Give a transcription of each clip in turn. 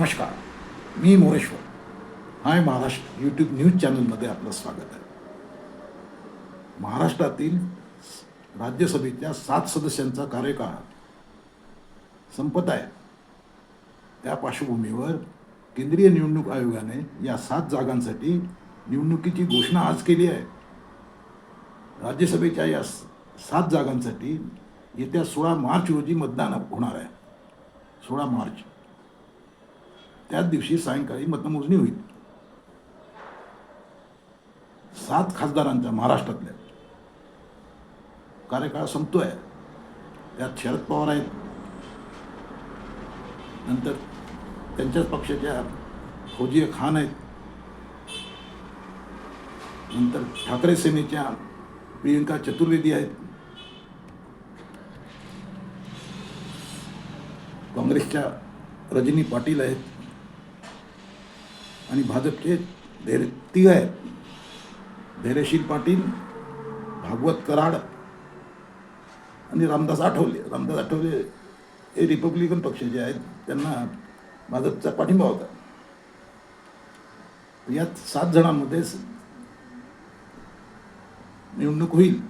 नमस्कार मी Moreshwar hi Maharashtra YouTube news चॅनलमध्ये आपलं स्वागत आहे. महाराष्ट्रातील राज्यसभेच्या सात सदस्यांचा कार्यकाळ संपत आहे. त्या पार्श्वभूमीवर केंद्रीय निवडणूक आयोगाने या सात जागांसाठी निवडणुकीची घोषणा आज केली आहे. राज्यसभेच्या या सात जागांसाठी येत्या सोळा मार्च रोजी मतदान होणार आहे. सोळा मार्च त्याच दिवशी सायंकाळी मतमोजणी होईल. सात खासदारांचा महाराष्ट्रातल्या कार्यकाळ संपतोय. त्यात शरद पवार आहेत. नंतर त्यांच्याच पक्षाच्या फौजिया खान आहेत. नंतर ठाकरे सेनेच्या प्रियंका चतुर्वेदी आहेत. काँग्रेसच्या रजनी पाटील आहेत. आणि भाजपचे धैर्य तिघ आहेत धैर्यशील पाटील भागवत कराड आणि रामदास आठवले. रामदास आठवले हे रिपब्लिकन पक्षाचे आहेत त्यांना भाजपचा पाठिंबा होता. यात सात जणांमध्ये निवडणूक होईल.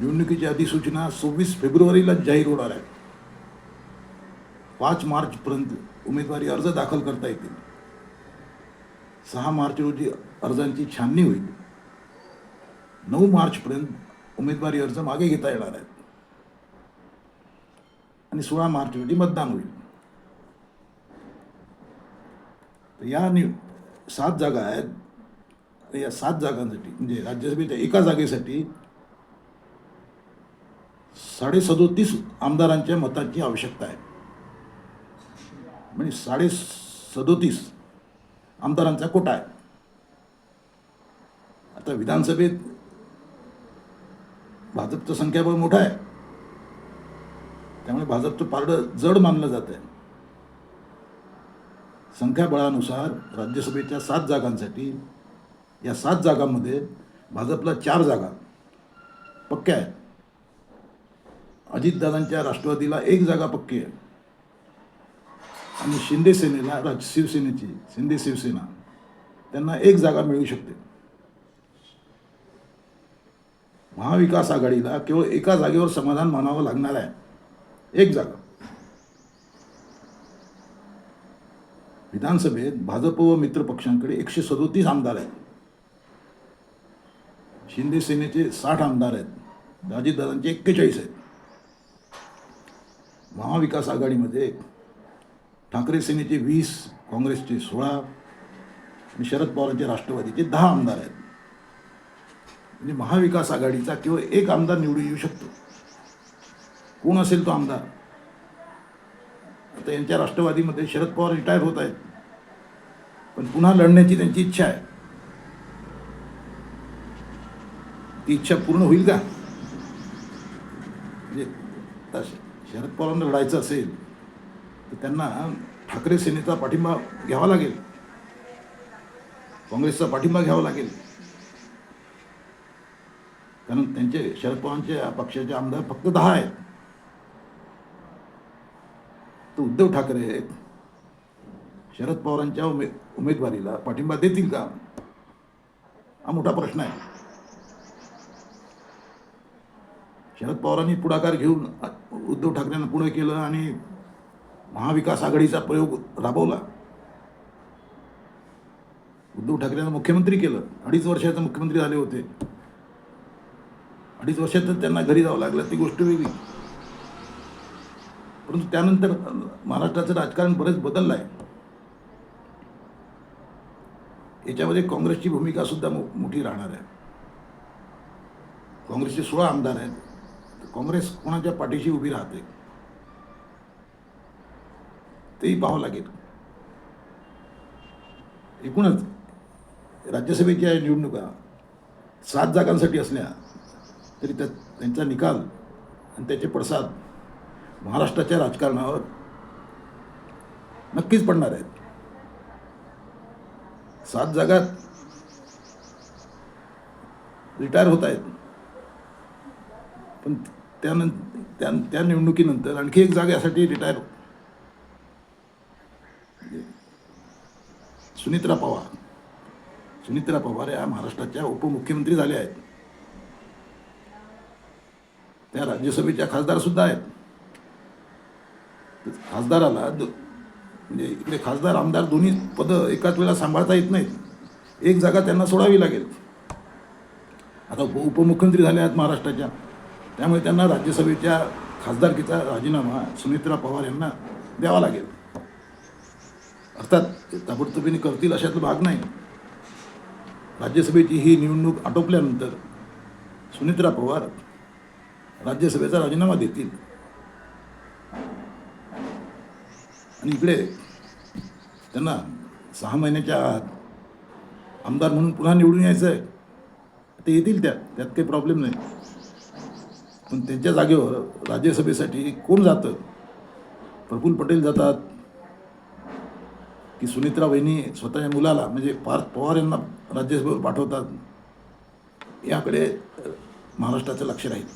निवडणुकीची अधिसूचना सव्वीस फेब्रुवारीला जाहीर होणार आहे. पाच मार्चपर्यंत उमेदवारी अर्ज दाखल करता येतील. सहा मार्च रोजी अर्जांची छाननी होईल. नऊ मार्चपर्यंत उमेदवारी अर्ज मागे घेता येणार आहेत. आणि सोळा मार्च रोजी मतदान होईल. तर या नि सात जागा आहेत. या सात जागांसाठी म्हणजे राज्यसभेच्या एका जागेसाठी साडे सदोतीस आमदारांच्या मतांची आवश्यकता आहे. म्हणजे साडे सदोतीस आमदारांचा कोटा आहे. आता विधानसभेत भाजपचं संख्याबळ मोठं आहे. त्यामुळे भाजपचं पारडं जड मानलं जात आहे. संख्याबळानुसार राज्यसभेच्या सात जागांसाठी या सात जागांमध्ये भाजपला चार जागा पक्क्या आहेत. अजितदादांच्या राष्ट्रवादीला एक जागा पक्की आहे. आणि शिंदे सेनेला राज शिवसेनेची शिंदे शिवसेना त्यांना एक जागा मिळू शकते. महाविकास आघाडीला केवळ एका जागेवर समाधान मानावं लागणार आहे. एक जागा. विधानसभेत भाजप व मित्र पक्षांकडे एकशे सदोतीस आमदार आहेत. शिंदे सेनेचे साठ आमदार आहेत. अजितदादांचे एक्केचाळीस आहेत. महाविकास आघाडीमध्ये ठाकरे सेनेचे वीस काँग्रेसचे सोळा आणि शरद पवारांचे राष्ट्रवादीचे दहा आमदार आहेत. म्हणजे महाविकास आघाडीचा केवळ एक आमदार निवडून येऊ शकतो. कोण असेल तो आमदार? आता यांच्या राष्ट्रवादीमध्ये शरद पवार रिटायर होत आहेत. पण पुन्हा लढण्याची त्यांची इच्छा आहे. ती इच्छा पूर्ण होईल का? म्हणजे आता शरद पवारांना लढायचं असेल तर त्यांना ठाकरे सेनेचा पाठिंबा घ्यावा लागेल. काँग्रेसचा पाठिंबा घ्यावा लागेल. कारण त्यांचे शरद पवारांचे पक्षाचे आमदार फक्त दहा आहेत. तर उद्धव ठाकरे आहेत. शरद पवारांच्या उमे उमेदवारीला पाठिंबा देतील का? हा मोठा प्रश्न आहे. शरद पवारांनी पुढाकार घेऊन उद्धव ठाकरेंना पुढे केलं आणि महाविकास आघाडीचा प्रयोग राबवला. उद्धव ठाकरेंना मुख्यमंत्री केलं. अडीच वर्षाचे मुख्यमंत्री झाले होते. अडीच वर्षातच त्यांना घरी जावं लागलं ती गोष्ट वेगळी. परंतु त्यानंतर महाराष्ट्राचं राजकारण बरंच बदललं आहे. याच्यामध्ये काँग्रेसची भूमिका सुद्धा मो मोठी राहणार आहे. काँग्रेसचे सोळा आमदार आहेत. तर काँग्रेस कोणाच्या पाठीशी उभी राहते? तेही पाहावं लागेल. एकूणच राज्यसभेच्या निवडणुका सात जागांसाठी असल्या तरी त्या त्यांचा निकाल आणि त्याचे पडसाद महाराष्ट्राच्या राजकारणावर नक्कीच पडणार आहेत. सात जागात रिटायर होत आहेत. पण त्यानंतर त्या त्या निवडणुकीनंतर आणखी एक जागेसाठी रिटायर सुनित्रा पवार. सुनित्रा पवार या महाराष्ट्राच्या उपमुख्यमंत्री झाल्या आहेत. त्या राज्यसभेच्या खासदार सुद्धा आहेत. खासदाराला म्हणजे इकडे खासदार आमदार दोन्ही पदं एकाच वेळेला सांभाळता येत नाहीत. एक जागा त्यांना सोडावी लागेल. आता उप उपमुख्यमंत्री झाले आहेत महाराष्ट्राच्या. त्यामुळे त्यांना राज्यसभेच्या खासदारकीचा राजीनामा सुमित्रा पवार यांना द्यावा लागेल. असतात ते ताबडतोबीने करतील अशातला भाग नाही. राज्यसभेची ही निवडणूक आटोपल्यानंतर सुनित्रा पवार राज्यसभेचा राजीनामा देतील. आणि इकडे त्यांना सहा महिन्याच्या आत आमदार म्हणून पुन्हा निवडून यायचं आहे ते येतील त्या त्यात काही प्रॉब्लेम नाही. पण त्यांच्या जागेवर राज्यसभेसाठी कोण जातं? प्रफुल्ल पटेल जातात. की सुनित्रा वहिनी स्वतःच्या मुलाला म्हणजे पार्थ पवार यांना राज्यसभेवर पाठवतात याकडे महाराष्ट्राचं लक्ष राहील.